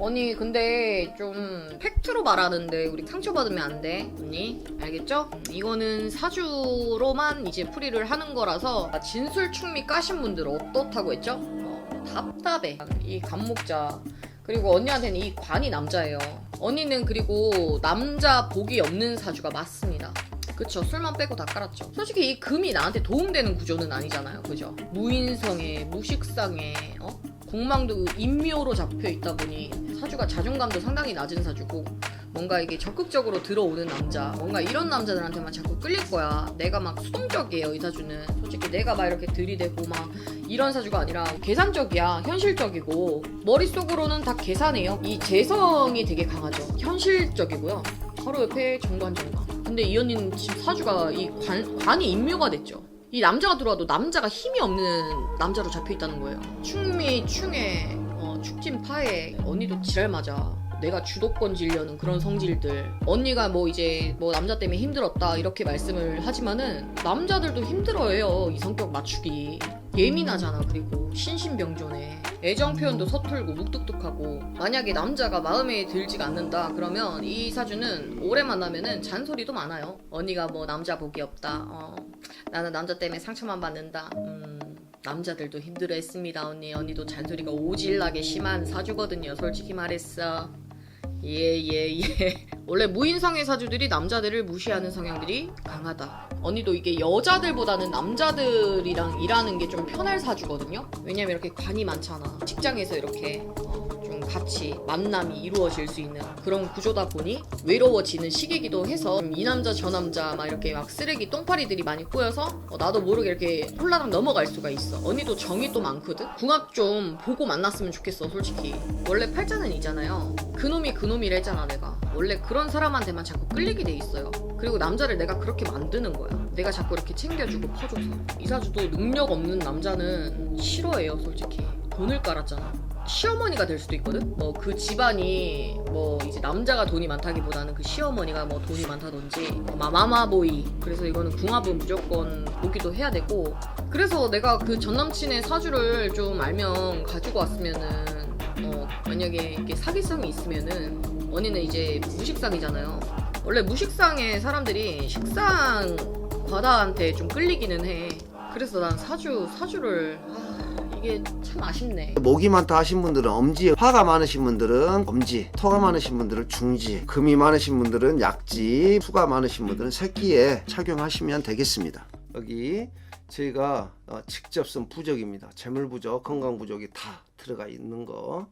언니 근데 좀 팩트로 말하는데 우리 상처받으면 안 돼 언니? 알겠죠? 이거는 사주로만 이제 풀이를 하는 거라서 진술 충미 까신 분들 어떻다고 했죠? 어, 답답해. 이 간목자. 그리고 언니한테는 이 관이 남자예요. 언니는 그리고 남자 복이 없는 사주가 맞습니다. 그쵸. 술만 빼고 다 깔았죠. 솔직히 이 금이 나한테 도움되는 구조는 아니잖아요. 그죠? 무인성에 무식상에 어? 공망도 인묘로 잡혀 있다 보니 사주가 자존감도 상당히 낮은 사주고 뭔가 이게 적극적으로 들어오는 남자 뭔가 이런 남자들한테만 자꾸 끌릴 거야. 내가 막 수동적이에요 이 사주는. 솔직히 내가 막 이렇게 들이대고 막 이런 사주가 아니라 계산적이야 현실적이고. 머릿속으로는 다 계산해요. 이 재성이 되게 강하죠. 현실적이고요. 바로 옆에 정관정관. 근데 이 언니는 지금 사주가 이 관, 관이 인묘가 됐죠. 이 남자가 들어와도 남자가 힘이 없는 남자로 잡혀 있다는 거예요. 충미, 충해, 어, 축진, 파해. 언니도 지랄 맞아. 내가 주도권 지려는 그런 성질들. 언니가 뭐 이제 뭐 남자 때문에 힘들었다 이렇게 말씀을 하지만은 남자들도 힘들어해요. 이 성격 맞추기. 예민하잖아 그리고 신신병존해. 애정 표현도 서툴고 묵뚝뚝하고 만약에 남자가 마음에 들지가 않는다 그러면 이 사주는 오래 만나면은 잔소리도 많아요. 언니가 뭐 남자 복이 없다. 어, 나는 남자 때문에 상처만 받는다. 음, 남자들도 힘들어했습니다, 언니. 언니도 잔소리가 오질나게 심한 사주거든요. 솔직히 말했어. 예, 예, 예. 원래 무인성의 사주들이 남자들을 무시하는 성향들이 강하다. 언니도 이게 여자들보다는 남자들이랑 일하는 게 좀 편할 사주거든요. 왜냐면 이렇게 관이 많잖아. 직장에서 이렇게 어, 좀 같이 만남이 이루어질 수 있는 그런 구조다 보니 외로워지는 시기이기도 해서 이 남자 저 남자 막 이렇게 막 쓰레기 똥파리들이 많이 꼬여서 어, 나도 모르게 이렇게 홀라당 넘어갈 수가 있어. 언니도 정이 또 많거든. 궁합 좀 보고 만났으면 좋겠어, 솔직히. 원래 팔자는 이잖아요. 그놈이 그놈이라 했잖아, 내가. 원래 그런 사람한테만 자꾸 끌리게 돼 있어요. 그리고 남자를 내가 그렇게 만드는 거야. 내가 자꾸 이렇게 챙겨주고 퍼줘서. 이사주도 능력 없는 남자는 싫어해요, 솔직히. 돈을 깔았잖아. 시어머니가 될 수도 있거든? 뭐 그 집안이 뭐 이제 남자가 돈이 많다기보다는 그 시어머니가 뭐 돈이 많다든지 뭐 마마보이. 그래서 이거는 궁합은 무조건 보기도 해야 되고. 그래서 내가 그 전 남친의 사주를 좀 알면 가지고 왔으면은 어 만약에 이게 사기성이 있으면은 언니는 이제 무식상이잖아요. 원래 무식상의 사람들이 식상 과다한테 좀 끌리기는 해. 그래서 난 사주 사주를 아, 이게 참 아쉽네 목이 많다 하신 분들은 엄지, 화가 많으신 분들은 엄지, 토가 많으신 분들은 중지, 금이 많으신 분들은 약지, 수가 많으신 분들은 새끼에 착용하시면 되겠습니다. 여기 저희가 어, 직접 쓴 부적입니다. 재물 부적, 건강 부적이 다 들어가 있는 거